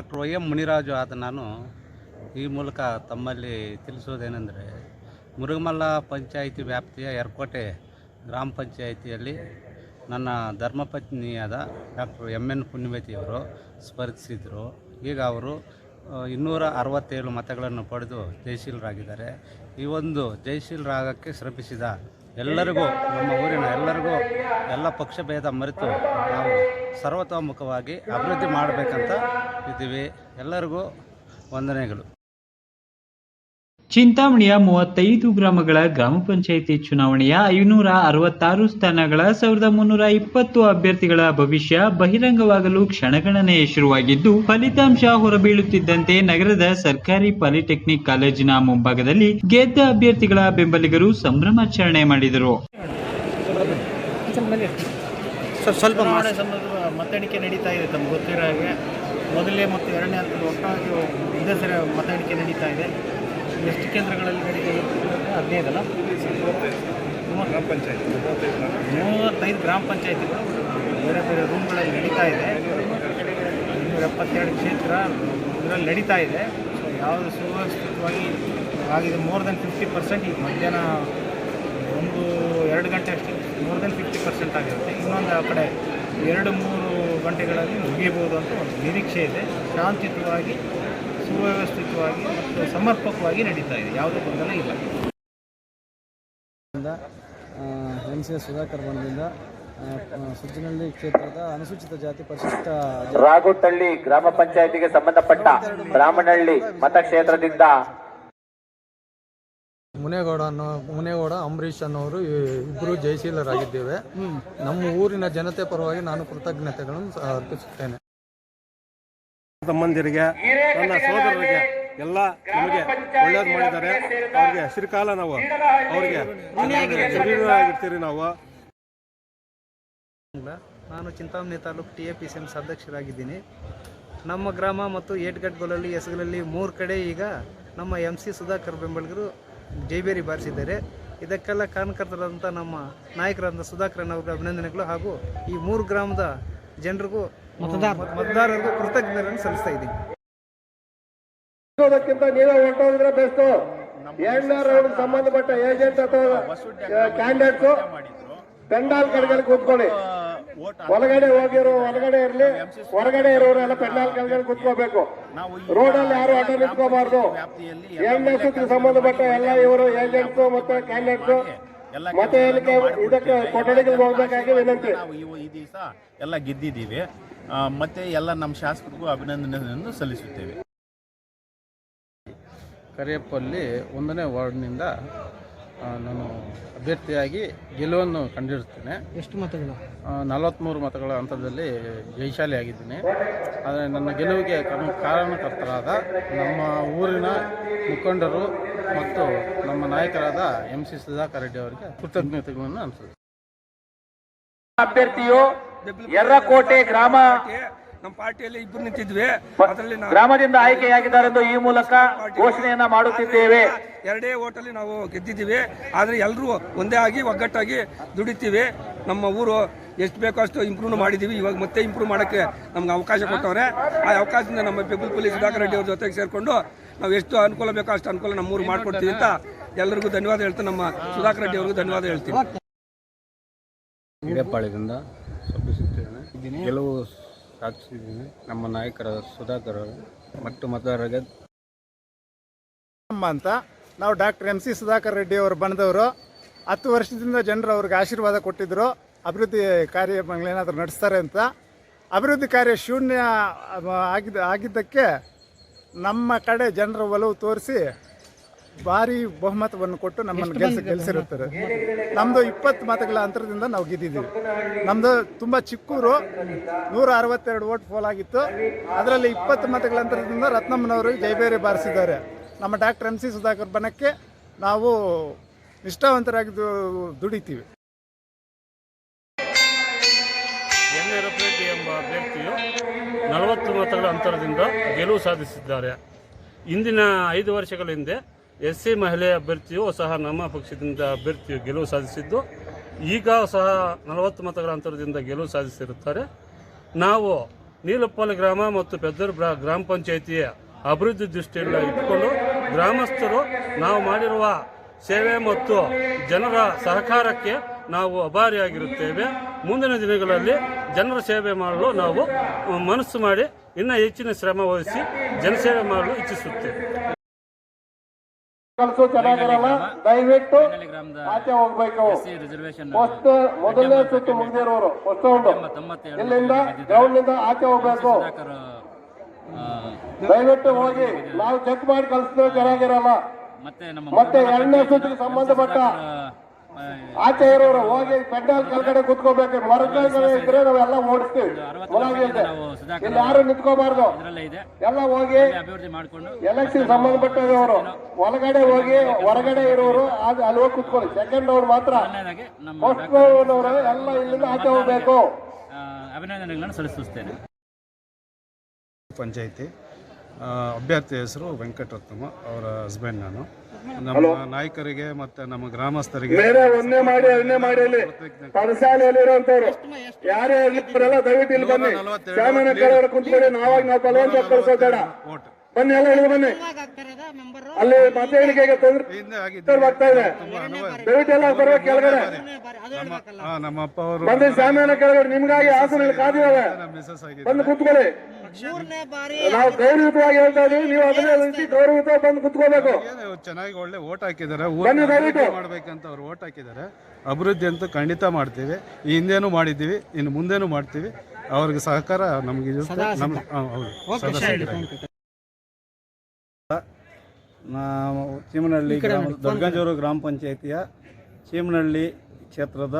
Doctor Y M Muniraju ಆದ ನಾನು ಈ ಮೂಲಕ ತಮ್ಮಲ್ಲಿ ತಿಳಿಸೋದೇನೆಂದರೆ ಮುರುಗಮಲ್ಲ ಪಂಚಾಯಿತಿ ವ್ಯಾಪ್ತಿಯ ಯರ್ಕೋಟೆ ಗ್ರಾಮ ಪಂಚಾಯಿತಿಯಲ್ಲಿ ನನ್ನ ಧರ್ಮಪತ್ನಿಯಾದ ಡಾಕ್ಟರ್ ಎಂ ಎನ್ ಪುಣ್ಯವತಿಯವರು ಸ್ಪರ್ಧಿಸಿದರು. ಈಗ ಅವರು ಇನ್ನೂರ ಅರವತ್ತೇಳು ಮತಗಳನ್ನು ಪಡೆದು ಜಯಶೀಲರಾಗಿದ್ದಾರೆ. ಈ ಒಂದು ಜಯಶೀಲರಾಗಕ್ಕೆ ಶ್ರಮಿಸಿದ ಎಲ್ಲರಿಗೂ, ನಮ್ಮ ಊರಿನ ಎಲ್ಲರಿಗೂ ಎಲ್ಲ ಪಕ್ಷಭೇದ ಮರೆತು ನಾವು ಸರ್ವತೋಮುಖವಾಗಿ ಅಭಿವೃದ್ಧಿ ಮಾಡಬೇಕಂತ ಇದ್ದೀವಿ. ಎಲ್ಲರಿಗೂ ವಂದನೆಗಳು. ಚಿಂತಾಮಣಿಯ ಮೂವತ್ತೈದು ಗ್ರಾಮಗಳ ಗ್ರಾಮ ಪಂಚಾಯಿತಿ ಚುನಾವಣೆಯ ಐನೂರ ಅರವತ್ತಾರು ಸ್ಥಾನಗಳ ಸಾವಿರದ ಮುನ್ನೂರ ಇಪ್ಪತ್ತು ಅಭ್ಯರ್ಥಿಗಳ ಭವಿಷ್ಯ ಬಹಿರಂಗವಾಗಲು ಕ್ಷಣಗಣನೆ ಶುರುವಾಗಿದ್ದು ಫಲಿತಾಂಶ ಹೊರಬೀಳುತ್ತಿದ್ದಂತೆ ನಗರದ ಸರ್ಕಾರಿ ಪಾಲಿಟೆಕ್ನಿಕ್ ಕಾಲೇಜಿನ ಮುಂಭಾಗದಲ್ಲಿ ಗೆದ್ದ ಅಭ್ಯರ್ಥಿಗಳ ಬೆಂಬಲಿಗರು ಸಂಭ್ರಮಾಚರಣೆ ಮಾಡಿದರು. ಚುನಾವಣೆ ಸಂಬಂಧ ಎಣಿಕೆ ನಡೀತಾ ಇದೆ ತಮ್ಗೆ ಗೊತ್ತಿರೋ ಹಾಗೆ. ಮೊದಲೇ ಮತ್ತು ಎರಡನೇ ಹಂತದ ಒಟ್ಟಾಗಿ ಇದೇ ಸರಿ ಮತ ಎಣಿಕೆ ನಡೀತಾ ಇದೆ. ಎಷ್ಟು ಕೇಂದ್ರಗಳಲ್ಲಿ ನಡೀತಾ ಇದೆ ಹದಿನೈದಲ್ಲ ಗ್ರಾಮ ಪಂಚಾಯತ್ ಮೂವತ್ತೈದು ಗ್ರಾಮ ಪಂಚಾಯತಿಗಳು ಬೇರೆ ಬೇರೆ ರೂಮ್ಗಳಲ್ಲಿ ನಡೀತಾ ಇದೆ. ಇನ್ನೂರ ಎಪ್ಪತ್ತೆರಡು ಕ್ಷೇತ್ರ ಇದರಲ್ಲಿ ನಡೀತಾ ಇದೆ. ಸೊ ಯಾವುದು ಸುವ್ಯವಸ್ಥಿತವಾಗಿ ಆಗಿದೆ? ಮೋರ್ ದೆನ್ ಫಿಫ್ಟಿ ಪರ್ಸೆಂಟ್ ಈಗ ಮಧ್ಯಾಹ್ನ ಒಂದು, ಎರಡು ಗಂಟೆ ಅಷ್ಟೇ ಮೋರ್ ದೆನ್ ಫಿಫ್ಟಿ ಪರ್ಸೆಂಟ್ ಆಗಿರುತ್ತೆ. ಇನ್ನೊಂದು ಆ ಕಡೆ ಎರಡು, ಮೂರು ಗಂಟೆಗಳಲ್ಲಿ ಮುಗಿಯಬಹುದು ಅಂತ ಒಂದು ನಿರೀಕ್ಷೆ ಇದೆ. ಶಾಂತಿಯುತವಾಗಿ ಸುವ್ಯವಸ್ಥಿತವಾಗಿ ಮತ್ತು ಸಮರ್ಪಕವಾಗಿ ನಡೀತಾ ಇದೆ. ಯಾವುದೇ ಗೊಂದಲ ಇಲ್ಲ. ಎಂ ಸಿ ಎಸ್ ಸುಧಾಕರ್ ಬಂದಿಂದ ಸುಜ್ಜನಹಳ್ಳಿ ಕ್ಷೇತ್ರದ ಅನುಸೂಚಿತ ಜಾತಿ ಪರಿಶಿಷ್ಟ ರಾಗುಟ್ಟಳ್ಳಿ ಗ್ರಾಮ ಪಂಚಾಯತಿಗೆ ಸಂಬಂಧಪಟ್ಟ ಬ್ರಾಹ್ಮಣಹಳ್ಳಿ ಮತಕ್ಷೇತ್ರದಿಂದ ಮುನೇಗೌಡ ಅನ್ನೋ ಮುನೇಗೌಡ ಅಂಬರೀಷ್ ಅನ್ನೋರು ಇಬ್ಬರು ಜಯಶೀಲರಾಗಿದ್ದೇವೆ ನಮ್ಮ ಊರಿನ ಜನತೆ ಪರವಾಗಿ ನಾನು ಕೃತಜ್ಞತೆಗಳನ್ನು ಅರ್ಪಿಸುತ್ತೇನೆ. ತಮ್ಮಂದಿರಿಗೆ ನನ್ನ ಸೋದರರಿಗೆ ಎಲ್ಲ ನಮಗೆ ಒಳ್ಳೇದು ಮಾಡಿದ್ದಾರೆ. ಅವ್ರಿಗೆ ಹಸಿರು ಕಾಲ ನಾವು ಅವ್ರಿಗೆ ಆಗಿರ್ತೀರಿ ನಾವು. ನಾನು Chintamani taluk T A P C M ಅಧ್ಯಕ್ಷರಾಗಿದ್ದೀನಿ ನಮ್ಮ ಗ್ರಾಮ ಮತ್ತು ಏಟ್ಗಟ್ಗಳಲ್ಲಿ ಎಸಗಲಲ್ಲಿ ಮೂರು ಕಡೆ ಈಗ ನಮ್ಮ ಎಂ ಸಿ ಸುಧಾಕರ್ ಬೆಂಬಲಿಗರು ಜೈಬೇರಿ ಬಾರಿಸಿದ್ದಾರೆ. ಇದಕ್ಕೆಲ್ಲ ಕಾರಣಕರ್ತರಾದಂಥ ನಮ್ಮ ನಾಯಕರಾದಂಥ ಸುಧಾಕರನ್ ಅವರಿಗೆ ಅಭಿನಂದನೆಗಳು ಹಾಗೂ ಈ ಮೂರು ಗ್ರಾಮದ ಜನರಿಗೂ ಮತದಾರರಿಗೂ ಕೃತಜ್ಞತೆಗಳನ್ನು ಸಲ್ಲಿಸ್ತಾ ಇದ್ದೀನಿ. ಅದಕ್ಕಿಂತ ನೀವೇ ಹೊರಟೋದ್ರೆ ಬೆಸ್ಟ್. ಎರಡನೇ ರೌಂಡ್ ಸಂಬಂಧಪಟ್ಟ ಏಜೆಂಟ್ ಅಥವಾ ಕ್ಯಾಂಡಿಡೇಟ್ಸ್ ಪೆಂಡಾಲ್ ಕಡೆಗೆ ಕೂತ್ಕೊಳ್ಳಿ. ಒಳಗಡೆ ಹೋಗಿರೋ ಒಳಗಡೆ ಇರಲಿ ಹೊರಗಡೆ ಇರೋರೆಲ್ಲ ಎಲ್ಲ ಪೆಂಡಾಲ್ ಕೆಳಗಡೆ ರೋಡ್ ಅಲ್ಲಿ ಯಾರು ಅಡ್ಡ ನಿಂತ್ಕೋಬಾರ್ದು. ಎರಡನೇ ಸುತ್ತಿಗೆ ಸಂಬಂಧಪಟ್ಟ ಎಲ್ಲ ಇವರು ಏಜೆಂಟ್ಸ್ ಮತ್ತೆ ಕ್ಯಾಂಡಿಡೇಟ್ಸ್ ಮತ್ತೆ ಏನಕ್ಕೆ ಇದಕ್ಕೆ ಕೊಠಡಿಗೆ ಹೋಗ್ಬೇಕಾಗಿ ವಿನಂತಿ ನಾವು ಇವು ಈ ದಿವಸ ಎಲ್ಲ ಗೆದ್ದಿದ್ದೀವಿ. ಮತ್ತೆ ಎಲ್ಲ ನಮ್ಮ ಶಾಸಕರಿಗೂ ಅಭಿನಂದನೆಯನ್ನು ಸಲ್ಲಿಸುತ್ತೇವೆ. ಕರಿಯಪ್ಪಲ್ಲಿ ಒಂದನೇ ವಾರ್ಡ್ನಿಂದ ನಾನು ಅಭ್ಯರ್ಥಿಯಾಗಿ ಗೆಲುವನ್ನು ಕಂಡಿರುತ್ತೇನೆ. ಎಷ್ಟು ಮತಗಳು? ನಲವತ್ತ್ಮೂರು ಮತಗಳ ಹಂತದಲ್ಲಿ ಜಯಶಾಲಿ ಆಗಿದ್ದೀನಿ ಆದರೆ ನನ್ನ ಗೆಲುವಿಗೆ ಕರ್ಮ- ಕಾರಣಕರ್ತರಾದ ನಮ್ಮ ಊರಿನ ಮುಖಂಡರು ಮತ್ತು ನಮ್ಮ ನಾಯಕರಾದ ಎಂ ಸಿ ಸುಧಾಕರ್ ರೆಡ್ಡಿ ಅವರಿಗೆ ಕೃತಜ್ಞತೆಗಳನ್ನು ಅನಿಸುತ್ತೆ. ಅಭ್ಯರ್ಥಿಯು ಎರ್ರಕೋಟೆ ಗ್ರಾಮ ನಮ್ಮ ಪಾರ್ಟಿಯಲ್ಲಿ ಇಬ್ಬರು ನಿಂತಿದ್ವಿ. ಅದರಲ್ಲಿ ಗ್ರಾಮದಿಂದ ಆಯ್ಕೆಯಾಗಿದ್ದಾರೆಂದು ಈ ಮೂಲಕ ಘೋಷಣೆಯನ್ನ ಮಾಡುತ್ತಿದ್ದೇವೆ. ಎರಡೇ ಓಟಲ್ಲಿ ನಾವು ಗೆದ್ದಿದ್ದೀವಿ. ಆದ್ರೆ ಎಲ್ಲರೂ ಒಂದೇ ಆಗಿ ಒಗ್ಗಟ್ಟಾಗಿ ದುಡಿತೀವಿ. ನಮ್ಮ ಊರು ಎಷ್ಟು ಬೇಕೋ ಅಷ್ಟು ಇಂಪ್ರೂವ್ ಮಾಡಿದ್ದೀವಿ ಇವಾಗ ಮತ್ತೆ ಇಂಪ್ರೂವ್ ಮಾಡೋಕ್ಕೆ ನಮ್ಗೆ ಅವಕಾಶ ಕೊಟ್ಟವ್ರೆ. ಆ ಅವಕಾಶದಿಂದ ನಮ್ಮ ಬೆಂಬಲಪಲ್ಲಿ ಸುಧಾಕರ್ ರೆಡ್ಡಿ ಅವ್ರ ಜೊತೆಗೆ ಸೇರಿಕೊಂಡು ನಾವು ಎಷ್ಟು ಅನುಕೂಲ ಬೇಕೋ ಅಷ್ಟು ಅನುಕೂಲ ನಮ್ಮ ಊರು ಮಾಡ್ಕೊಡ್ತೀವಿ ಅಂತ ಎಲ್ಲರಿಗೂ ಧನ್ಯವಾದ ಹೇಳ್ತೀನಿ ನಮ್ಮ ಸುಧಾಕರ್ ರೆಡ್ಡಿ ಅವ್ರಿಗೂ ಧನ್ಯವಾದ ಹೇಳ್ತೀವಿ ಗೆಲುವು ಸಾಧಿಸಿದ್ದೀನಿ ನಮ್ಮ ನಾಯಕರ ಸುಧಾಕರ್ ಮತ್ತು ಮತದಾರರಿಗೆ ಅಂತ. ನಾವು doctor M C Sudhakar Reddy ಅವರು ಬಂದವರು. ಹತ್ತು ವರ್ಷದಿಂದ ಜನರು ಅವ್ರಿಗೆ ಆಶೀರ್ವಾದ ಕೊಟ್ಟಿದ್ದರು ಅಭಿವೃದ್ಧಿ ಕಾರ್ಯಗಳೇನಾದರೂ ನಡೆಸ್ತಾರೆ ಅಂತ. ಅಭಿವೃದ್ಧಿ ಕಾರ್ಯ ಶೂನ್ಯ ಆಗಿದ್ದ, ಆಗಿದ್ದಕ್ಕೆ ನಮ್ಮ ಕಡೆ ಜನರ ಒಲವು ತೋರಿಸಿ ಭಾರಿ ಬಹುಮತವನ್ನು ಕೊಟ್ಟು ನಮ್ಮನ್ನು ಗೆಲ್ಸ ಗೆಲ್ಸಿರುತ್ತಾರೆ. ನಮ್ಮದು ಇಪ್ಪತ್ತು ಮತಗಳ ಅಂತರದಿಂದ ನಾವು ಗೆದ್ದಿದ್ದೀವಿ. ನಮ್ಮದು ತುಂಬ ಚಿಕ್ಕೂರು ನೂರ ಅರವತ್ತೆರಡು ಓಟ್ ಫೋಲ್ ಆಗಿತ್ತು. ಅದರಲ್ಲಿ ಇಪ್ಪತ್ತು ಮತಗಳ ಅಂತರದಿಂದ ರತ್ನಮ್ಮನವರು ಜೈಬೇರಿ ಬಾರಿಸಿದ್ದಾರೆ. ನಮ್ಮ ಡಾಕ್ಟರ್ ಎಂ ಸಿ ಸುಧಾಕರ್ ಬಣಕ್ಕೆ ನಾವು ನಿಷ್ಠಾವಂತರಾಗಿ ದುಡಿತೀವಿ. ಎನ್ ಎಂಬ ವ್ಯಕ್ತಿಯು ನಲವತ್ತು ಮತಗಳ ಅಂತರದಿಂದ ಗೆಲುವು ಸಾಧಿಸಿದ್ದಾರೆ. ಇಂದಿನ ಐದು ವರ್ಷಗಳ ಹಿಂದೆ ಎಸ್ ಸಿ ಮಹಿಳೆ ಅಭ್ಯರ್ಥಿಯು ಸಹ ನಮ್ಮ ಪಕ್ಷದಿಂದ ಅಭ್ಯರ್ಥಿಯು ಗೆಲುವು ಸಾಧಿಸಿದ್ದು ಈಗ ಸಹ ನಲವತ್ತು ಮತಗಳ ಅಂತರದಿಂದ ಗೆಲುವು ಸಾಧಿಸಿರುತ್ತಾರೆ. ನಾವು ನೀಲಪ್ಪಲ್ ಗ್ರಾಮ ಮತ್ತು ಪೆದ್ದೂರು ಗ್ರಾಮ ಪಂಚಾಯಿತಿಯ ಅಭಿವೃದ್ಧಿ ದೃಷ್ಟಿಯಿಂದ ಇಟ್ಟುಕೊಂಡು ಗ್ರಾಮಸ್ಥರು ನಾವು ಮಾಡಿರುವ ಸೇವೆ ಮತ್ತು ಜನರ ಸಹಕಾರಕ್ಕೆ ನಾವು ಅಭಾರಿಯಾಗಿರುತ್ತೇವೆ. ಮುಂದಿನ ದಿನಗಳಲ್ಲಿ ಜನರ ಸೇವೆ ಮಾಡಲು ನಾವು ಮನಸ್ಸು ಮಾಡಿ ಇನ್ನೂ ಹೆಚ್ಚಿನ ಶ್ರಮ ವಹಿಸಿ ಜನಸೇವೆ ಮಾಡಲು ಇಚ್ಛಿಸುತ್ತೇವೆ. ಕೆಲಸ ಚೆನ್ನಾಗಿರಲ್ಲ. ದಯವಿಟ್ಟು ಆಚೆ ಹೋಗ್ಬೇಕು. ಫಸ್ಟ್ ಮೊದಲನೇ ಸುತ್ತು ಮುಗಿದಿರೋರು. ಫಸ್ಟ್ ರೌಂಡ್ ಇಲ್ಲಿಂದ ಗ್ರೌಂಡ್ನಿಂದ ಆಚೆ ಹೋಗ್ಬೇಕು. ದಯವಿಟ್ಟು ಹೋಗಿ. ನಾವು ಚೆಕ್ ಮಾಡಿ ಕಲಿಸಿದ್ರೆ ಚೆನ್ನಾಗಿರಲ್ಲ. ಮತ್ತೆ ಎರಡನೇ ಸುತ್ತಿಗೆ ಸಂಬಂಧಪಟ್ಟ ಆಚೆ ಇರೋರು ಹೋಗಿ ಪೆಂಡಾಲ್ ಕೆಳಗಡೆ ಕುತ್ಕೋಬೇಕು. ಮರ ಕೆಳಗಡೆ ಇದ್ರೆ ನಾವೆಲ್ಲ ಓಡಿಸ್ತೀವಿ. ಇಲ್ಲಿ ಯಾರು ನಿಂತ್ಕೋಬಾರ್ದು. ಎಲ್ಲ ಹೋಗಿ ಎಲೆಕ್ಷನ್ ಸಂಬಂಧಪಟ್ಟವರು ಒಳಗಡೆ ಹೋಗಿ ಹೊರಗಡೆ ಇರೋರು ಅದು ಅಲ್ಲಿ ಹೋಗಿ ಕುತ್ಕೊಳ್ಳಿ. ಸೆಕೆಂಡ್ ಅವ್ರು ಮಾತ್ರ. ಫಸ್ಟ್ ಅವರು ಎಲ್ಲ ಇಲ್ಲಿಂದ ಆಚೆ ಹೋಗ್ಬೇಕು. ಅಭಿನಂದನೆಗಳನ್ನು ಸಲ್ಲಿಸುತ್ತೇನೆ. ಪಂಚಾಯಿತಿ. ಅಭ್ಯರ್ಥಿ ಹೆಸರು ವೆಂಕಟರತ್ನಮ್ಮ ಅವರ ಹಸ್ಬೆಂಡ್ ನಾನು. ನಮ್ಮ ನಾಯಕರಿಗೆ ಮತ್ತೆ ನಮ್ಮ ಗ್ರಾಮಸ್ಥರಿಗೆ ಬೇರೆ ಒಂದೇ ಮಾಡಿ ಎರಡನೇ ಮಾಡಿ ಅಲ್ಲಿ. ಪಡಸಾಲೆಯಲ್ಲಿ ಇರುವಂತವ್ರು ಯಾರೇ ಇರ್ಲಿ ದಯವಿಟ್ಟು ಇಲ್ಲಿ ಬನ್ನಿ. ಶ್ಯಾಮನ ಕೆಳಗಡೆ ಕುಂತ್ಕೊಳ್ಳಿ ನಾವಾಗಿ ನಾವು ಬಲವಂತ ಕಳ್ಸೋಬೇಡ ಓಟ್. ಬನ್ನಿ ಎಲ್ಲ ಹೇಳಿದ್ರು ಬನ್ನಿ. ಅಲ್ಲಿ ಮತ ಎಣಿಕೆಗೆ ಬರ್ತಾ ಇದೆ. ದಯವಿಟ್ಟು ಎಲ್ಲ ಬರ್ಬೇಕು ಕೆಳಗಡೆ. ನಮ್ಮ ಆ, ನಮ್ಮ ಅಪ್ಪ ಅವರು ಬಂದು ಶ್ಯಾಮನ ಕೆಳಗಡೆ ನಿಮ್ಗಾಗಿ ಹಾಸನ ಇಲ್ಲಿ ಕಾದಿದಾವೆ ನಮ್ಮ ಮಿಸಸ್ ಆಗಿದೆ ಬಂದು ಕುತ್ಕೊಳ್ಳಿ. ನಾವು ಗೌರವಯುತವಾಗಿ ಹೇಳ್ತಾ ಇದೀವಿ. ನೀವು ಅದನ್ನೇ ರೀತಿ ಗೌರವಯುತವಾಗಿ ಬಂದು ಕುತ್ಕೋಬೇಕು. ಚೆನ್ನಾಗಿ ಒಳ್ಳೆ ಓಟ್ ಹಾಕಿದ್ದಾರೆ. ಬನ್ನಿ ದಯವಿಟ್ಟು. ಮಾಡ್ಬೇಕಂತ ಅವ್ರು ಓಟ್ ಹಾಕಿದ್ದಾರೆ. ಅಭಿವೃದ್ಧಿ ಅಂತೂ ಖಂಡಿತ ಮಾಡ್ತೀವಿ. ಈ ಹಿಂದೇನು ಮಾಡಿದ್ದೀವಿ ಇನ್ನು ಮುಂದೇನು ಮಾಡ್ತೀವಿ. ಅವ್ರಿಗೆ ಸಹಕಾರ ನಮಗೆ ಹೌದು. ನಾವು ಚೀಮನಹಳ್ಳಿ ಗ್ರಾಮ ದೊಡ್ಡಗಂಜೂರು ಗ್ರಾಮ ಪಂಚಾಯಿತಿಯ ಚೀಮನಹಳ್ಳಿ ಕ್ಷೇತ್ರದ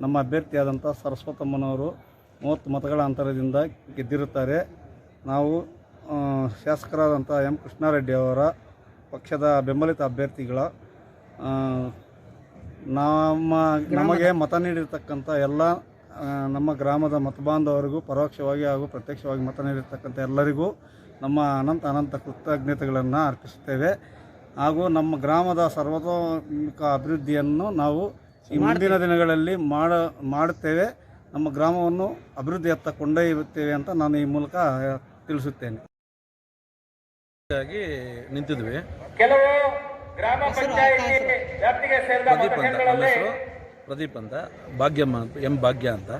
ನಮ್ಮ ಅಭ್ಯರ್ಥಿಯಾದಂಥ ಸರಸ್ವತಮ್ಮನವರು ಮೂವತ್ತು ಮತಗಳ ಅಂತರದಿಂದ ಗೆದ್ದಿರುತ್ತಾರೆ. ನಾವು ಶಾಸಕರಾದಂಥ ಎಂ ಕೃಷ್ಣಾರೆಡ್ಡಿ ಅವರ ಪಕ್ಷದ ಬೆಂಬಲಿತ ಅಭ್ಯರ್ಥಿಗಳ ನಮ್ಮ ನಮಗೆ ಮತ ನೀಡಿರ್ತಕ್ಕಂಥ ಎಲ್ಲ ನಮ್ಮ ಗ್ರಾಮದ ಮತಬಾಂಧವರಿಗೂ ಪರೋಕ್ಷವಾಗಿ ಹಾಗೂ ಪ್ರತ್ಯಕ್ಷವಾಗಿ ಮತ ನೀಡಿರ್ತಕ್ಕಂಥ ಎಲ್ಲರಿಗೂ ನಮ್ಮ ಅನಂತ ಅನಂತ ಕೃತಜ್ಞತೆಗಳನ್ನು ಅರ್ಪಿಸುತ್ತೇವೆ. ಹಾಗೂ ನಮ್ಮ ಗ್ರಾಮದ ಸರ್ವತೋಮುಖ ಅಭಿವೃದ್ಧಿಯನ್ನು ನಾವು ಈ ಮುಂದಿನ ದಿನಗಳಲ್ಲಿ ಮಾಡ ಮಾಡುತ್ತೇವೆ. ನಮ್ಮ ಗ್ರಾಮವನ್ನು ಅಭಿವೃದ್ಧಿಯತ್ತ ಕೊಂಡೊಯ್ಯುತ್ತೇವೆ ಅಂತ ನಾನು ಈ ಮೂಲಕ ತಿಳಿಸುತ್ತೇನೆ. ನಿಂತಿದ್ವಿ. ಕೆಲವು ಗ್ರಾಮ ಪಂಚಾಯಿತಿ ವ್ಯಾಪ್ತಿಗೆ ಸೇರಿದ ಪ್ರದೀಪ್ ಅಂತ ಪ್ರದೀಪ್ ಅಂತ ಭಾಗ್ಯಮ್ಮ ಅಂತ ಎಂ ಭಾಗ್ಯ ಅಂತ.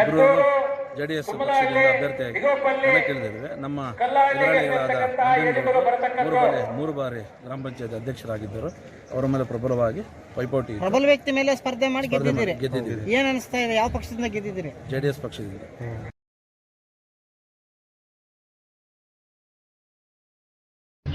ಇಬ್ಬರು ಜೆ ಡಿ ಎಸ್ ಪಕ್ಷದಿಂದ ಅಭ್ಯರ್ಥಿಯಾಗಿ ಕಣಕ್ಕಿಳಿದಿದ್ದೇವೆ ನಮ್ಮ ಎದುರಾಳಿಗಳಾದ ಮೂರು ಬಾರಿ ಮೂರು ಬಾರಿ ಗ್ರಾಮ ಪಂಚಾಯತ್ ಅಧ್ಯಕ್ಷರಾಗಿದ್ದರು. ಅವರ ಮೇಲೆ ಪ್ರಬಲವಾಗಿ ಪೈಪೋಟಿ. ಪ್ರಬಲ ವ್ಯಕ್ತಿ ಮೇಲೆ ಸ್ಪರ್ಧೆ ಮಾಡಿ ಗೆದ್ದಿದ್ದೀರಿ. ಏನು ಗೆದ್ದಿದ್ದೀವಿ ಏನ್ ಅನಿಸ್ತಾ ಇದೆ? ಯಾವ ಪಕ್ಷದಿಂದ ಗೆದ್ದಿದ್ದೀರಿ? ಜೆ ಡಿ ಎಸ್ ಪಕ್ಷದಿಂದ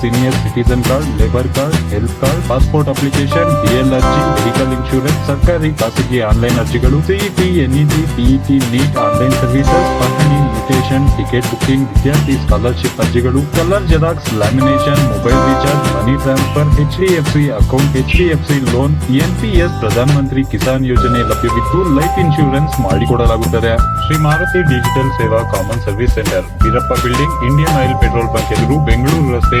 senior citizen card labour card health card passport application DL ಅರ್ಜಿ ಮೆಡಿಕಲ್ ಇನ್ಶೂರೆನ್ಸ್ ಸರ್ಕಾರಿ ಖಾಸಗಿ ಆನ್ಲೈನ್ ಅರ್ಜಿಗಳು CET NET PET NEET online services ಪಹಣಿ ಮ್ಯೂಟೇಷನ್, ಟಿಕೆಟ್ ಬುಕ್ಕಿಂಗ್ ವಿದ್ಯಾರ್ಥಿ ಸ್ಕಾಲರ್ಶಿಪ್ ಅರ್ಜಿಗಳು, colour xerox, lamination, mobile recharge, money transfer H D F C account H D F C loan NPS Pradhan Mantri Kisan ಯೋಜನೆ ಲಭ್ಯವಿದ್ದು, life insurance ಮಾಡಿಕೊಡಲಾಗುತ್ತದೆ. Shri Maruti digital Seva common service centre, Veerappa building, Indian oil petrol bunk ಎದುರು ಬೆಂಗಳೂರು ರಸ್ತೆ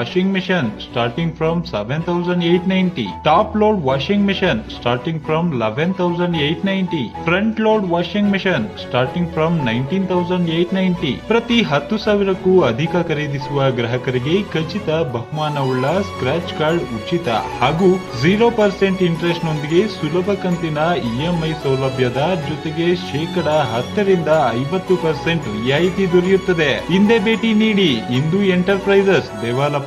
washing machine starting from 7890. Top load washing machine starting from 11890. Front load washing machine starting from 19890. ಪ್ರತಿ ಹತ್ತು ಸಾವಿರಕ್ಕೂ ಅಧಿಕ ಖರೀದಿಸುವ ಗ್ರಾಹಕರಿಗೆ ಖಚಿತ ಬಹುಮಾನವುಳ್ಳ ಸ್ಕ್ರಾಚ್ ಕಾರ್ಡ್ ಉಚಿತ ಹಾಗೂ ಝೀರೋ ಪರ್ಸೆಂಟ್ ಇಂಟ್ರೆಸ್ಟ್ ನೊಂದಿಗೆ ಸುಲಭ ಕಂತಿನ ಇಎಂಐ ಸೌಲಭ್ಯದ ಜೊತೆಗೆ ಶೇಕಡ ಹತ್ತರಿಂದ ಐವತ್ತು ಪರ್ಸೆಂಟ್ ರಿಯಾಯಿತಿ ದೊರೆಯುತ್ತದೆ ಹಿಂದೆ ಭೇಟಿ ನೀಡಿ ಇಂದು enterprises Devalappa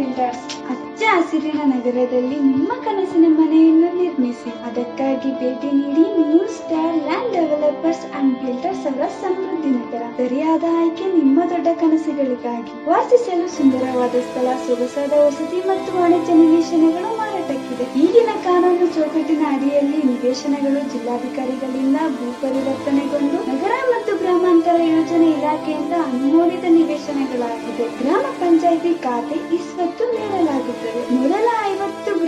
builders ಹಚ್ಚ ಹಸಿರಿನ ನಗರದಲ್ಲಿ ನಿಮ್ಮ ಕನಸಿನ ಮನೆಯನ್ನು ನಿರ್ಮಿಸಿ. ಅದಕ್ಕಾಗಿ ಭೇಟಿ ನೀಡಿ new star land developers and builders ಅವರ ಸಮೃದ್ಧಿ ನಗರ. ಸರಿಯಾದ ಆಯ್ಕೆ ನಿಮ್ಮ ದೊಡ್ಡ ಕನಸುಗಳಿಗಾಗಿ. ವಾಸಿಸಲು ಸುಂದರವಾದ ಸ್ಥಳ, ಸೊಗಸಾದ ವಸತಿ ಮತ್ತು ವಾಣಿಜ್ಯ ನಿವೇಶನಗಳು ಮಾರಾಟಕ್ಕಿದೆ. ಈಗಿನ ಕಾನೂನು ಚೌಕಟ್ಟಿನ ಅಡಿಯಲ್ಲಿ ನಿವೇಶನಗಳು ಜಿಲ್ಲಾಧಿಕಾರಿಗಳಿಂದ ಭೂ ಪರಿವರ್ತನೆಗೊಂಡು ನಗರ ಗ್ರಾಮಾಂತರ ಯೋಜನೆ ಇಲಾಖೆಯಿಂದ ಅನುಮೋದಿತ ನಿವೇಶನಗಳಾಗಿದೆ ಗ್ರಾಮ ಪಂಚಾಯಿತಿ ಖಾತೆ ಇಸ್ವತ್ತು ನೀಡಲಾಗುತ್ತದೆ. ಮೊದಲ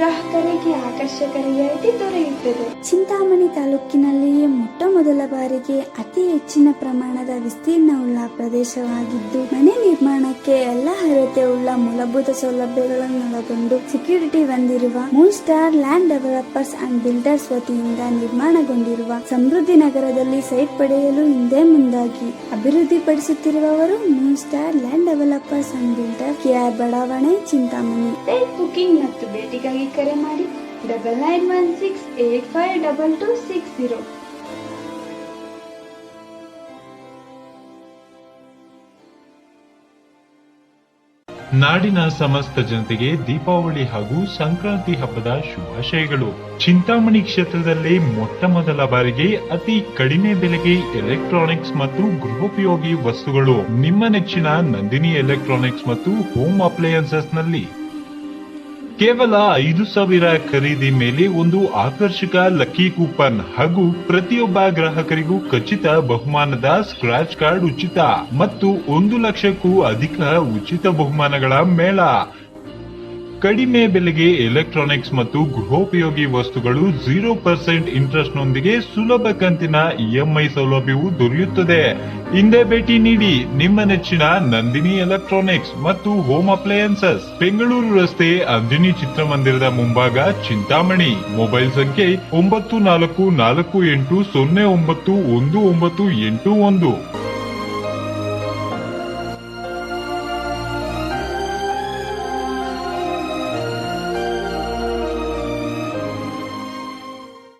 ಗ್ರಾಹಕರಿಗೆ ಆಕರ್ಷಕ ರಿಯಾಯಿತಿ ದೊರೆಯುತ್ತದೆ. ಚಿಂತಾಮಣಿ ತಾಲೂಕಿನಲ್ಲಿಯೇ ಮೊಟ್ಟ ಮೊದಲ ಬಾರಿಗೆ ಅತಿ ಹೆಚ್ಚಿನ ಪ್ರಮಾಣದ ವಿಸ್ತೀರ್ಣವುಳ್ಳ ಪ್ರದೇಶವಾಗಿದ್ದು ಮನೆ ನಿರ್ಮಾಣಕ್ಕೆ ಎಲ್ಲ ಅರ್ಹತೆ ಉಳ್ಳ ಮೂಲಭೂತ ಸೌಲಭ್ಯಗಳನ್ನು ಒಳಗೊಂಡು ಸೆಕ್ಯೂರಿಟಿ ಹೊಂದಿರುವ moon star land developers and builders ವತಿಯಿಂದ ನಿರ್ಮಾಣಗೊಂಡಿರುವ ಸಮೃದ್ಧಿ ನಗರದಲ್ಲಿ ಸೈಟ್ ಪಡೆಯಲು ಹಿಂದೆ ಮುಂದಾಗಿ ಅಭಿವೃದ್ಧಿಪಡಿಸುತ್ತಿರುವವರು moon star land developers and builder KR ಬಡಾವಣೆ ಚಿಂತಾಮಣಿ. ಸೈಟ್ ಬುಕಿಂಗ್ ಮತ್ತು ಭೇಟಿಗಾಗಿ ಕರೆ ಮಾಡಿ double nine one six eight five double two six zero ನಾಡಿನ ಸಮಸ್ತ ಜನತೆಗೆ ದೀಪಾವಳಿ ಹಾಗೂ ಸಂಕ್ರಾಂತಿ ಹಬ್ಬದ ಶುಭಾಶಯಗಳು. ಚಿಂತಾಮಣಿ ಕ್ಷೇತ್ರದಲ್ಲಿ ಮೊಟ್ಟ ಮೊದಲ ಬಾರಿಗೆ ಅತಿ ಕಡಿಮೆ ಬೆಲೆಗೆ ಎಲೆಕ್ಟ್ರಾನಿಕ್ಸ್ ಮತ್ತು ಗೃಹೋಪಯೋಗಿ ವಸ್ತುಗಳು. ನಿಮ್ಮ ನೆಚ್ಚಿನ ನಂದಿನಿ ಎಲೆಕ್ಟ್ರಾನಿಕ್ಸ್ ಮತ್ತು ಹೋಮ್ ಅಪ್ಲಯನ್ಸಸ್ನಲ್ಲಿ ಕೇವಲ ಐದು ಸಾವಿರ ಖರೀದಿ ಮೇಲೆ ಒಂದು ಆಕರ್ಷಕ ಲಕ್ಕಿ ಕೂಪನ್ ಹಾಗೂ ಪ್ರತಿಯೊಬ್ಬ ಗ್ರಾಹಕರಿಗೂ ಖಚಿತ ಬಹುಮಾನದ ಸ್ಕ್ರಾಚ್ ಕಾರ್ಡ್ ಉಚಿತ ಮತ್ತು ಒಂದು ಲಕ್ಷಕ್ಕೂ ಅಧಿಕ ಉಚಿತ ಬಹುಮಾನಗಳ ಮೇಳ. ಕಡಿಮೆ ಬೆಲೆಗೆ ಎಲೆಕ್ಟ್ರಾನಿಕ್ಸ್ ಮತ್ತು ಗೃಹೋಪಯೋಗಿ ವಸ್ತುಗಳು ಝೀರೋ ಪರ್ಸೆಂಟ್ ಇಂಟ್ರೆಸ್ಟ್ ನೊಂದಿಗೆ ಸುಲಭ ಕಂತಿನ ಇಎಂಐ ಸೌಲಭ್ಯವು ದೊರೆಯುತ್ತದೆ. ಹಿಂದೆ ಭೇಟಿ ನೀಡಿ ನಿಮ್ಮ ನೆಚ್ಚಿನ ನಂದಿನಿ ಎಲೆಕ್ಟ್ರಾನಿಕ್ಸ್ ಮತ್ತು ಹೋಮ್ ಅಪ್ಲಯನ್ಸಸ್ ಬೆಂಗಳೂರು ರಸ್ತೆ ಅಂಜನಿ ಚಿತ್ರಮಂದಿರದ ಮುಂಭಾಗ ಚಿಂತಾಮಣಿ. ಮೊಬೈಲ್ ಸಂಖ್ಯೆ ಒಂಬತ್ತು ನಾಲ್ಕು ನಾಲ್ಕು ಎಂಟು ಸೊನ್ನೆ ಒಂಬತ್ತು ಒಂದು ಒಂಬತ್ತು ಎಂಟು ಒಂದು.